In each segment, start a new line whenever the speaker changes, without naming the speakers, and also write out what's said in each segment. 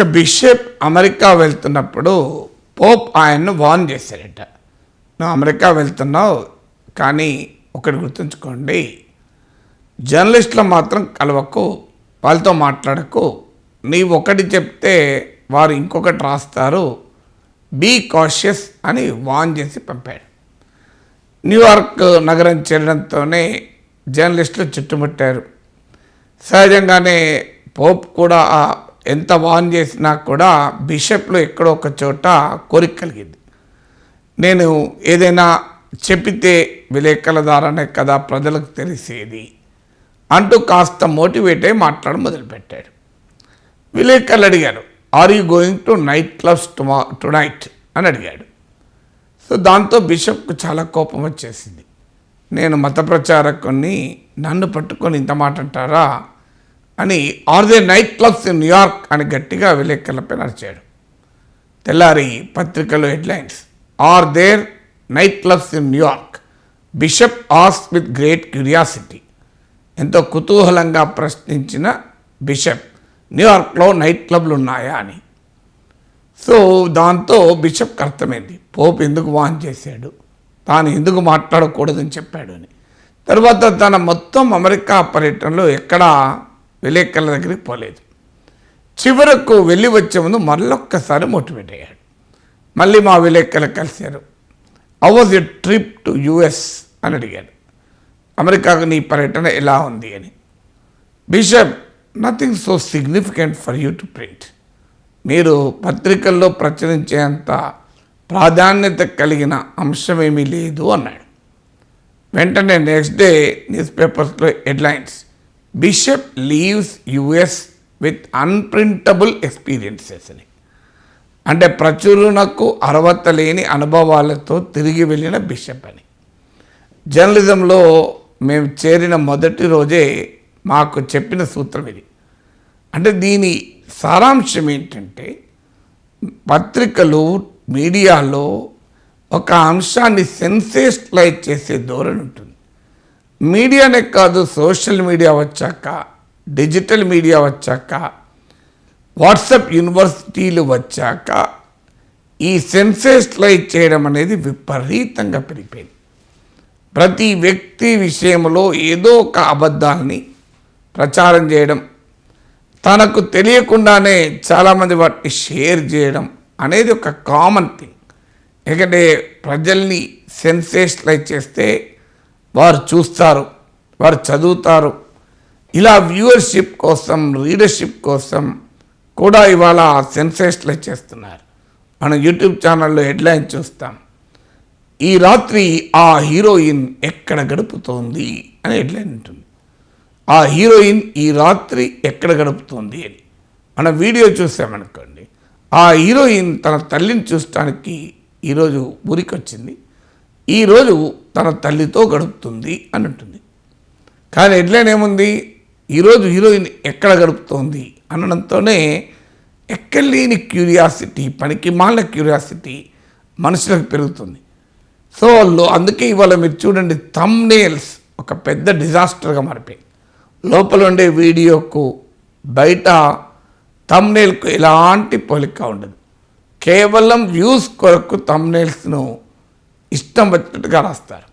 ఒక bishop America వెళ్తున్నప్పుడు pope ఆయన్ను వార్న్ చేశారట నువ్వు అమెరికా వెళ్తున్నావు కానీ ఒకటి గుర్తుంచుకోండి. జర్నలిస్టులు మాత్రం కలవకు వాళ్ళతో మాట్లాడకు. నీవు ఒకటి చెప్తే వారు ఇంకొకటి రాస్తారు. బీ కాషియస్ అని వాన్ చేసి పంపాడు. న్యూయార్క్ నగరం చేరడంతోనే జర్నలిస్టులు చుట్టుముట్టారు. సహజంగానే పోప్ కూడా ఆ ఎంత వాన్ చేసినా కూడా బిషప్లో ఎక్కడో ఒక చోట కోరిక కలిగింది. నేను ఏదైనా చెప్పితే విలేకరుల ద్వారానే కదా ప్రజలకు తెలిసేది అంటూ కాస్త మోటివేట్ అయి మాట్లాడడం మొదలుపెట్టాడు. విలేకరులు అడిగారు are you going to night clubs టుమా tonight అని అడిగాడు. సో దాంతో బిషప్కు చాలా కోపం వచ్చేసింది. నేను మత ప్రచారకుని నన్ను పట్టుకొని ఇంత మాట అంటారా? అని are they night clubs in New York అని గట్టిగా విలేకరులపై నడిచాడు తెల్లారి పత్రికలు headlines are there night clubs in New York bishop as with great curiosity ఎంతో కుతూహలంగా ప్రశ్నించిన బిషప్ న్యూయార్క్లో నైట్ క్లబ్లు ఉన్నాయా అని. సో దాంతో బిషప్కి అర్థమైంది. పోప్ ఎందుకు వాన్ చేశాడు? తాను ఎందుకు మాట్లాడకూడదని చెప్పాడు అని. తర్వాత తన మొత్తం అమెరికా పర్యటనలో ఎక్కడా విలేకరుల దగ్గరికి పోలేదు. చివరకు వెళ్ళి వచ్చే ముందు మళ్ళొక్కసారి మోటివేట్ అయ్యాడు. మళ్ళీ మా విలేకరులు కలిశారు. How was a trip to US అని అడిగాడు. అమెరికాకు నీ పర్యటన ఎలా ఉంది అని. Bishop nothing so significant for you to print మీరు పత్రికల్లో ప్రచురించేంత ప్రాధాన్యత కలిగిన అంశమేమీ లేదు అన్నాడు. వెంటనే నెక్స్ట్ డే న్యూస్ పేపర్స్లో headlines bishop leaves US with unprintable experiences అని అంటే ప్రచురణకు అర్హత లేని అనుభవాలతో తిరిగి వెళ్ళిన బిషప్ అని. జర్నలిజంలో మేము చేరిన మొదటి రోజే మాకు చెప్పిన సూత్రం ఇది. అంటే దీని సారాంశం ఏంటంటే పత్రికలు మీడియాలో ఒక అంశాన్ని సెన్సేషనలైజ్ చేసే ధోరణి ఉంటుంది. మీడియానే కాదు సోషల్ మీడియా వచ్చాక డిజిటల్ మీడియా వచ్చాక వాట్సప్ యూనివర్సిటీలు వచ్చాక ఈ సెన్సేషనలైజ్ చేయడం అనేది విపరీతంగా పెరిగిపోయింది. ప్రతి వ్యక్తి విషయంలో ఏదో ఒక అబద్ధాలని ప్రచారం చేయడం తనకు తెలియకుండానే చాలామంది వాటిని షేర్ చేయడం అనేది ఒక కామన్ థింగ్. ఎందుకంటే ప్రజల్ని సెన్సేషనలైజ్ చేస్తే వారు చూస్తారు వారు చదువుతారు. ఇలా వ్యూవర్షిప్ కోసం రీడర్షిప్ కోసం కూడా ఇవాళ సెన్సేషన్లు చేస్తున్నారు. మనం యూట్యూబ్ ఛానల్లో హెడ్లైన్ చూస్తాం. ఈ రాత్రి ఆ హీరోయిన్ ఎక్కడ గడుపుతోంది అని హెడ్లైన్ ఉంటుంది. ఆ హీరోయిన్ ఈ రాత్రి ఎక్కడ గడుపుతోంది అని. మన వీడియో చూసామనుకోండి ఆ హీరోయిన్ తన తల్లిని చూడటానికి ఈరోజు ఊరికొచ్చింది. ఈరోజు తన తల్లితో గడుపుతుంది అని ఉంటుంది కానీ ఎడ్లనేముంది ఏముంది? ఈరోజు హీరోయిన్ ఎక్కడ గడుపుతోంది? అనడంతోనే ఎక్కలేని క్యూరియాసిటీ పనికి మాలిన క్యూరియాసిటీ మనుషులకు పెరుగుతుంది. సో వాళ్ళు అందుకే ఇవాళ మీరు చూడండి థంబ్నేల్స్ ఒక పెద్ద డిజాస్టర్గా మారిపోయింది లోపల ఉండే వీడియోకు బయట థంబ్నేల్కు ఎలాంటి పోలిక ఉండదు. కేవలం వ్యూస్ కొరకు థంబ్నేల్స్ను ఇష్టం వచ్చినట్టుగా రాస్తారు.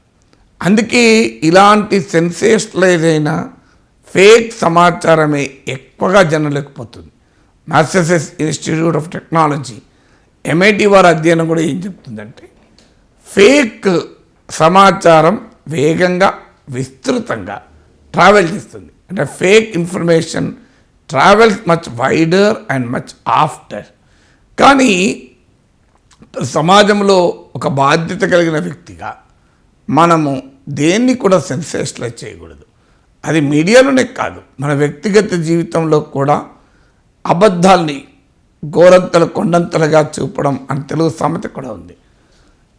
అందుకే ఇలాంటి సెన్సేషనలైజ్ అయిన ఫేక్ సమాచారమే ఎక్కువగా జనలేకపోతుంది Massachusetts institute of technology MIT వారి అధ్యయనం కూడా ఏం చెప్తుందంటే ఫేక్ సమాచారం వేగంగా విస్తృతంగా ట్రావెల్ చేస్తుంది. అంటే fake information travels much wider and much after. కానీ సమాజంలో ఒక బాధ్యత కలిగిన వ్యక్తిగా మనము దేన్ని కూడా సెన్సేషనలైజ్ చేయకూడదు. అది మీడియాలోనే కాదు. మన వ్యక్తిగత జీవితంలో కూడా అబద్ధాల్ని గోరంతలు కొండంతలుగా చూపడం అని తెలుగు సామెత కూడా ఉంది.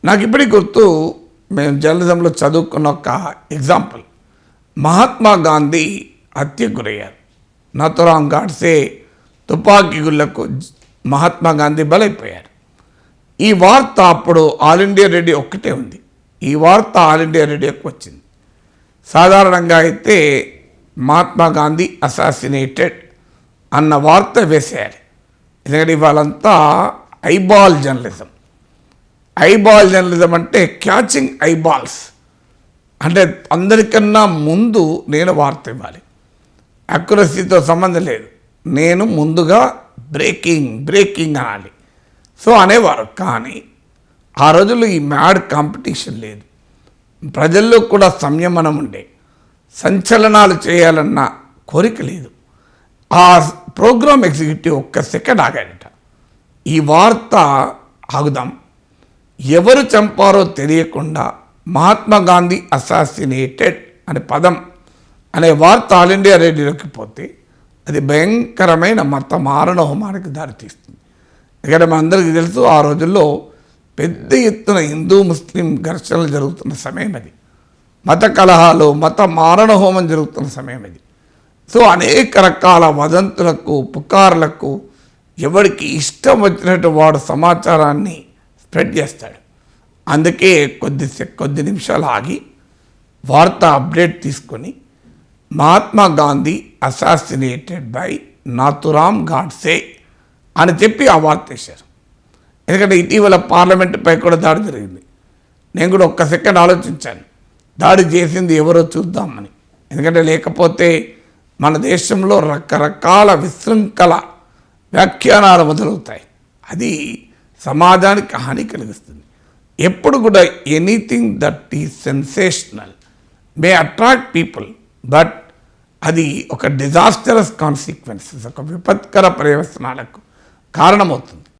నాకు ఇప్పటికి గుర్తు మేము జర్నలిజంలో చదువుకున్న ఒక ఎగ్జాంపుల్. మహాత్మా గాంధీ హత్య గురయ్యారు. నాథురాం గాడ్సే తుపాకీ గుళ్ళకు మహాత్మా గాంధీ బలైపోయారు. ఈ వార్త అప్పుడు ఆల్ ఇండియా రేడియో ఒక్కటే ఉంది. ఈ వార్త ఆల్ ఇండియా రేడియోకి వచ్చింది. సాధారణంగా అయితే మహాత్మా గాంధీ అసాసినేటెడ్ అన్న వార్త వేసేయాలి. ఎందుకంటే ఇవాళంతా ఐబాల్ జర్నలిజం. ఐబాల్ జర్నలిజం అంటే క్యాచింగ్ ఐబాల్స్. అంటే అందరికన్నా ముందు నేను వార్త ఇవ్వాలి. అక్యురసీతో సంబంధం లేదు. నేను ముందుగా బ్రేకింగ్ బ్రేకింగ్ అనాలి. సో అనేవారు కానీ ఆ రోజుల్లో ఈ మ్యాడ్ కాంపిటీషన్ లేదు. ప్రజల్లో కూడా సంయమనం ఉండే. సంచలనాలు చేయాలన్న కోరిక లేదు. ఆ ప్రోగ్రామ్ ఎగ్జిక్యూటివ్ ఒక్క సెకండ్ ఆగాడట. ఈ వార్త ఆగుదాం. ఎవరు చంపారో తెలియకుండా మహాత్మా గాంధీ అసాసినేటెడ్ అనే పదం అనే వార్త ఆల్ ఇండియా రేడియోలోకి పోతే అది భయంకరమైన మత మారణ హోమానికి దారితీస్తుంది. ఇక్కడ మనందరికీ తెలుసు ఆ రోజుల్లో పెద్ద ఎత్తున హిందూ ముస్లిం ఘర్షణలు జరుగుతున్న సమయం అది. మత కలహాలు మత మారణ హోమం జరుగుతున్న సమయం ఇది సో అనేక రకాల వదంతులకు పుకార్లకు ఎవరికి ఇష్టం వచ్చినట్టు వాడు సమాచారాన్ని స్ప్రెడ్ చేస్తాడు. అందుకే కొద్ది కొద్ది నిమిషాలు ఆగి వార్త అప్డేట్ తీసుకొని మహాత్మా గాంధీ అసాసినేటెడ్ బై నాతురామ్ గాడ్సే అని చెప్పి ఆ వార్త ఎందుకంటే ఇటీవల పార్లమెంటుపై కూడా దాడి జరిగింది. నేను కూడా ఒక్క సెకండ్ ఆలోచించాను. దాడి చేసింది ఎవరో చూద్దామని. ఎందుకంటే లేకపోతే మన దేశంలో రకరకాల విశృంఖల వ్యాఖ్యానాలు మొదలవుతాయి. అది సమాజానికి హాని కలిగిస్తుంది. ఎప్పుడు కూడా ఎనీథింగ్ దట్ ఈ sensational may attract people but అది ఒక డిజాస్టరస్ కాన్సిక్వెన్సెస్ ఒక విపత్కర ప్రయోజనాలకు కారణమవుతుంది.